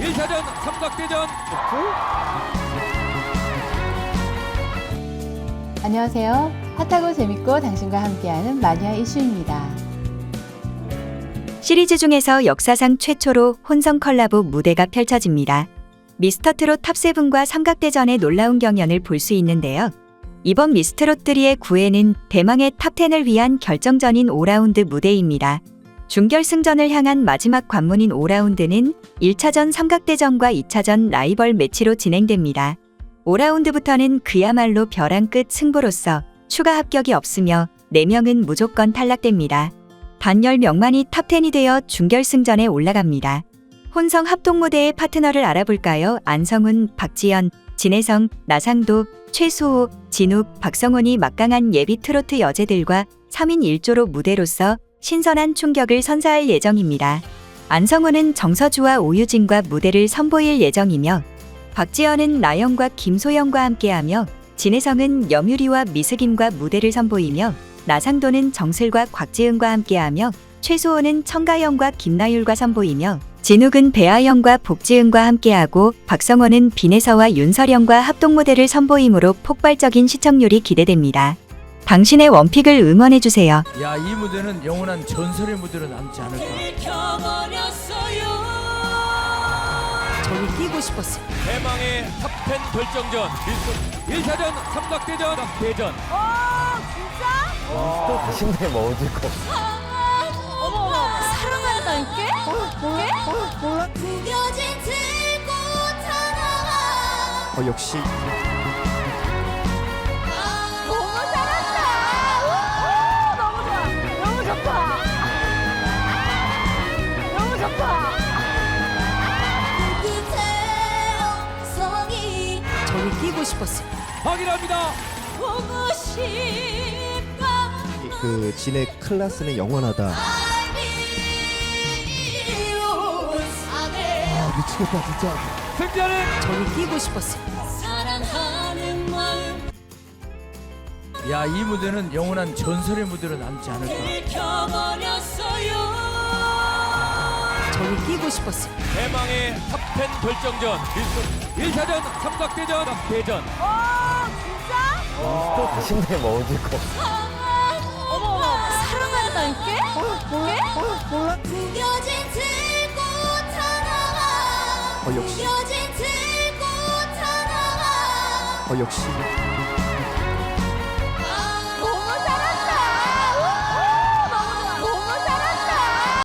1차전 삼각대전 안녕하세요. 핫하고 재밌고 당신과 함께하는 마니아 이슈입니다. 시리즈 중에서 역사상 최초로 혼성 컬라보 무대가 펼쳐집니다. 미스터트롯 탑세븐과 삼각대전의 놀라운 경연을 볼 수 있는데요. 이번 미스트롯3의 9회는 대망의 탑10을 위한 결정전인 5라운드 무대입니다. 준결승전을 향한 마지막 관문인 5라운드는 1차전 삼각대전과 2차전 라이벌 매치로 진행됩니다. 5라운드부터는 그야말로 벼랑 끝 승부로서 추가 합격이 없으며 4명은 무조건 탈락됩니다. 단 10명만이 탑10이 되어 준결승전에 올라갑니다. 혼성 합동 무대의 파트너를 알아볼까요? 안성훈, 박지연, 진혜성, 나상도, 최수호, 진욱, 박성훈이 막강한 예비 트로트 여제들과 3인 1조로 무대로서 신선한 충격을 선사할 예정입니다. 안성훈은 정서주와 오유진과 무대를 선보일 예정이며 박지연은 나영과 김소영과 함께하며 진혜성은 염유리와 미스김과 무대를 선보이며 나상도는 정슬과 곽지은과 함께하며 최수호는 청가영과 김나율과 선보이며 진욱은 배아영과 복지은과 함께하고 박성원은 비네서와 윤설영과 합동 무대를 선보이므로 폭발적인 시청률이 기대됩니다. 당신의 원픽을 응원해주세요. 야 이 무대는 영원한 전설의 무대로 남지 않을까 저기 뛰고 싶었어요. 대망의 탑10 결정전 1차전 삼각대전 대전. 뭐 어딜 거 사랑한다니까? 구겨진 들꽃 하나가 어, 역시 저기 뛰고 싶었어요. 확인합니다 보고 싶다 그 진의 클라스는 영원하다. 아 미치겠다 진짜. 승자는 저기 뛰고 싶었어요. 사랑하는 마음 야 이 무대는 영원한 전설의 무대로 남지 않을까 저기 뛰고 싶었어요. 대망의 탑10 결정전 1차전 삼각대전 대전. 뭐 어딜 거 사랑한다니까? 구겨진 들꽃 하나가 어, 역시. 구겨진 들꽃 하나가 어, 역시